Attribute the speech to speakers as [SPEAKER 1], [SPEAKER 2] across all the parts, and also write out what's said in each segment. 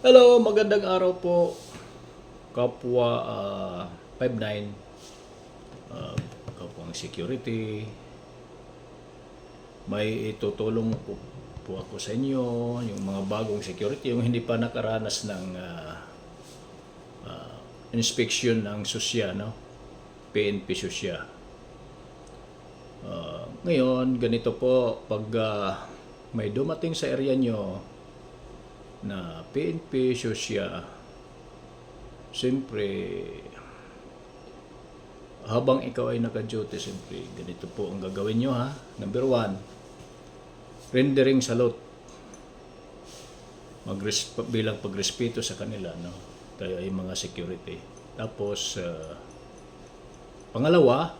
[SPEAKER 1] Hello, magandang araw po. Kapwa ah, 59 uh, kapwang security. May itutulong po, po ako sa inyo, yung mga bagong security, yung hindi pa nakaranas ng ah, ah, inspection ng susya, no? PNP susya. Ah, ngayon, ganito po, pag ah, may dumating sa area nyo, na PNP, Susya, siyempre, habang ikaw ay naka-duty, siyempre, ganito po ang gagawin nyo ha. Number one, rendering salute. Magres- bilang pagrespeto sa kanila, no? Kaya yung mga security. Tapos, ah, pangalawa,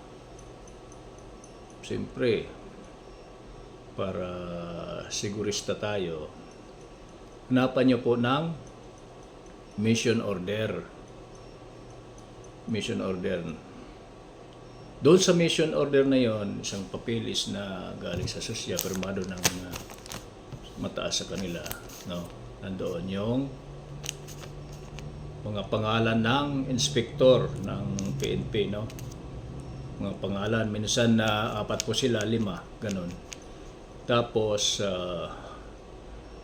[SPEAKER 1] siyempre, para sigurista tayo, hanapan nyo po ng mission order. Mission order. Doon sa mission order na yon, isang papilis na galing sa susya, permado ng uh, mataas sa kanila. No? Nandoon yung mga pangalan ng inspektor ng PNP. No? Mga pangalan, minsan na apat po sila, lima, ganun. Tapos, ah,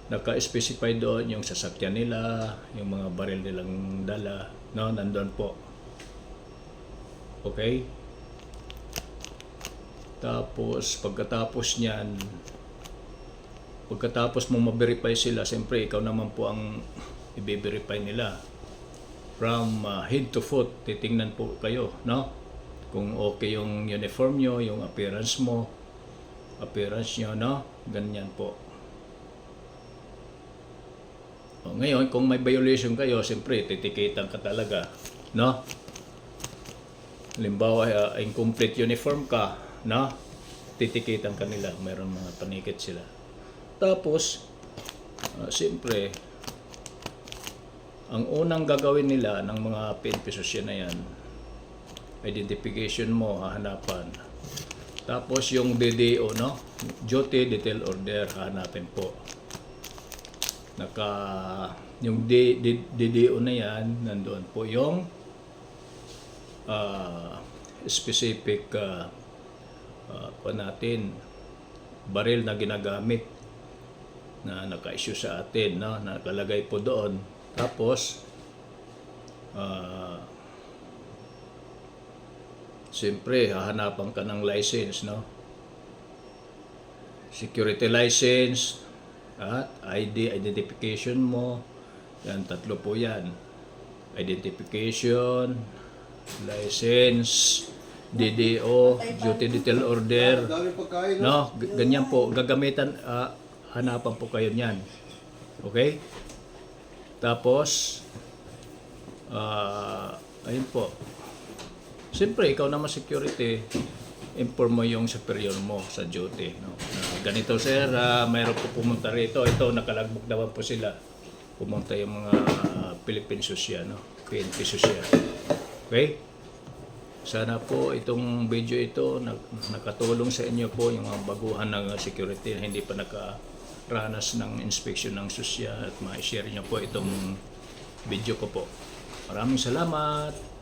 [SPEAKER 1] naka-specify doon yung sasakyan nila, yung mga baril nilang dala, no, nandun po. Okay? Tapos, pagkatapos niyan, pagkatapos mo ma-verify sila, siyempre ikaw naman po ang i-verify nila. From uh, head to foot, titingnan po kayo, no? Kung okay yung uniform nyo, yung appearance mo, appearance nyo, no? Ganyan po. Ngayon, kung may violation kayo, siyempre, titikitan ka talaga. No? Halimbawa, uh, incomplete uniform ka, no? Titikitan ka nila. Mayroon mga panikit sila. Tapos, uh, siyempre, ang unang gagawin nila ng mga PNP sosya na yan, identification mo, hahanapan. Tapos yung DDO, no? Duty Detail Order, hahanapin po naka yung D, D, DDO na yan nandoon po yung ah, specific uh, uh, natin baril na ginagamit na naka-issue sa atin no? Nakalagay po doon. Tapos ah siyempre hahanapan ka ng license no? Security license at ID, identification mo. Yan, tatlo po yan. Identification, license, DDO, duty detail order. No, ganyan po. Gagamitan, ah, hanapan po kayo niyan. Okay? Tapos, ah, ayun po. Siyempre, ikaw naman security, inform mo yung superior mo sa duty. No? Ganito sir, uh, mayroon po pumunta rito. Ito, nakalagbog naman po sila. Pumunta yung mga uh, Philippine Susya, no? PNP Susya. Okay? Sana po itong video ito nak- nakatulong sa inyo po yung mga baguhan ng security na hindi pa nakaranas ng inspection ng susya at ma-share niyo po itong video ko po. Maraming salamat!